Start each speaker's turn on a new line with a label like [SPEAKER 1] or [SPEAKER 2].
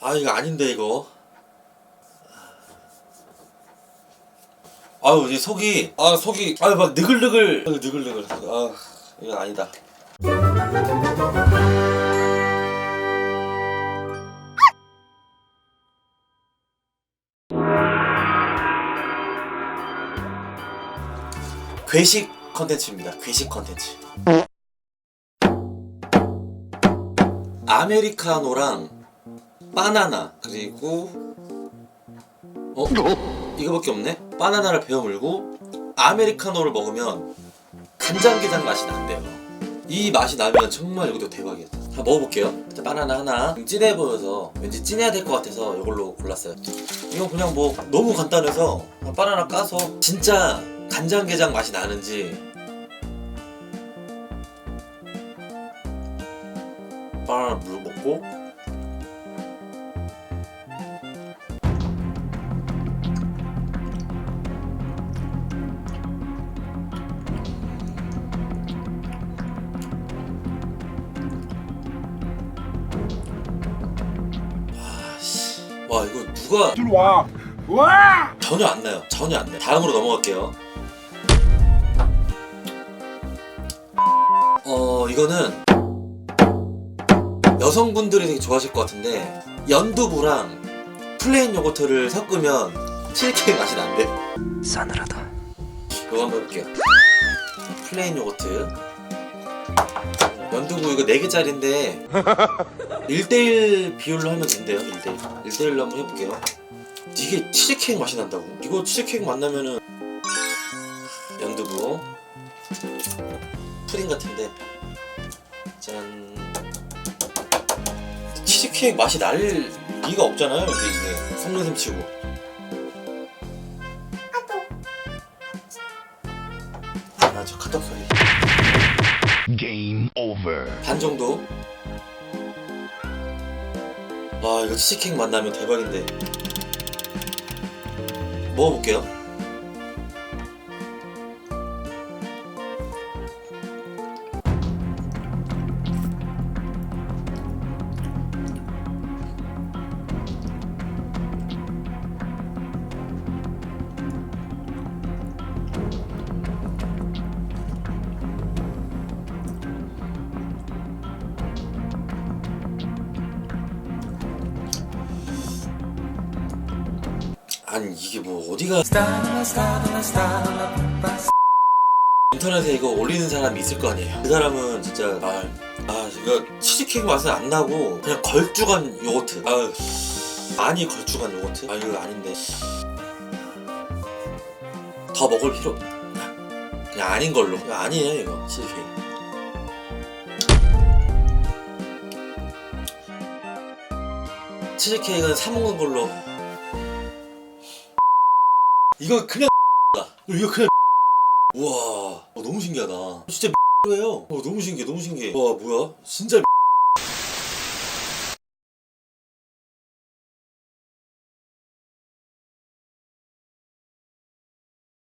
[SPEAKER 1] 아 이거 아닌데 이거. 아유 이제 속이 아 속이 아유 막 느글느글 아유, 느글느글. 아 이거 아니다. 괴식 컨텐츠입니다. 괴식 컨텐츠. 아메리카노랑 바나나 그리고 어? 이거밖에 없네? 바나나를 베어 물고 아메리카노를 먹으면 간장게장 맛이 난대요. 이 맛이 나면 정말 이것도 대박이었다 한번 먹어볼게요. 일단 바나나 하나. 좀 진해 보여서 왠지 진해야 될 것 같아서 이걸로 골랐어요. 이건 그냥 뭐 너무 간단해서 바나나 까서 진짜 간장게장 맛이 나는지. 바나나 물 먹고 와 이거 누가
[SPEAKER 2] 일로 와. 와!
[SPEAKER 1] 전혀 안 나요 전혀 안 나 요 다음으로 넘어갈게요 어 이거는 여성분들이 되게 좋아하실 것 같은데 연두부랑 플레인 요거트를 섞으면 치즈케이크 맛이 난대
[SPEAKER 3] 싸늘하다.
[SPEAKER 1] 이거 한번 해볼게요 플레인 요거트 연두부 이거 4개짜리인데 1대1 비율로 하면 된대요 1대1 1대1로 한번 해볼게요. 이게 치즈케이크 맛이 난다고. 이거 치즈케이크 맛 나면은 연두부 푸딩 같은데. 짠. 치즈케이크 맛이 날 리가 없잖아요 근데 이게. 속눈샘 치고. 아저 카톡 소리.
[SPEAKER 2] Game over.
[SPEAKER 1] 반 정도. 와 이거 치즈케이크 만나면 대박인데. 먹어볼게요. 아니 이게 뭐 어디가 인터넷에 이거 올리는 사람이 있을 거 아니에요. 그 사람은 진짜 아, 아 이거 치즈케이크 맛은 안 나고 그냥 걸쭉한 요거트. 아 많이 걸쭉한 요거트. 아 이거 아닌데. 더 먹을 필요 그냥 아닌 걸로. 이거 아니에요 이거 치즈케이크. 치즈케이크는 사 먹는 걸로. 이거 그냥 이거 그냥 우와. 어, 너무 신기하다. 진짜 예요. 어, 너무 신기해 너무 신기해. 와 뭐야? 진짜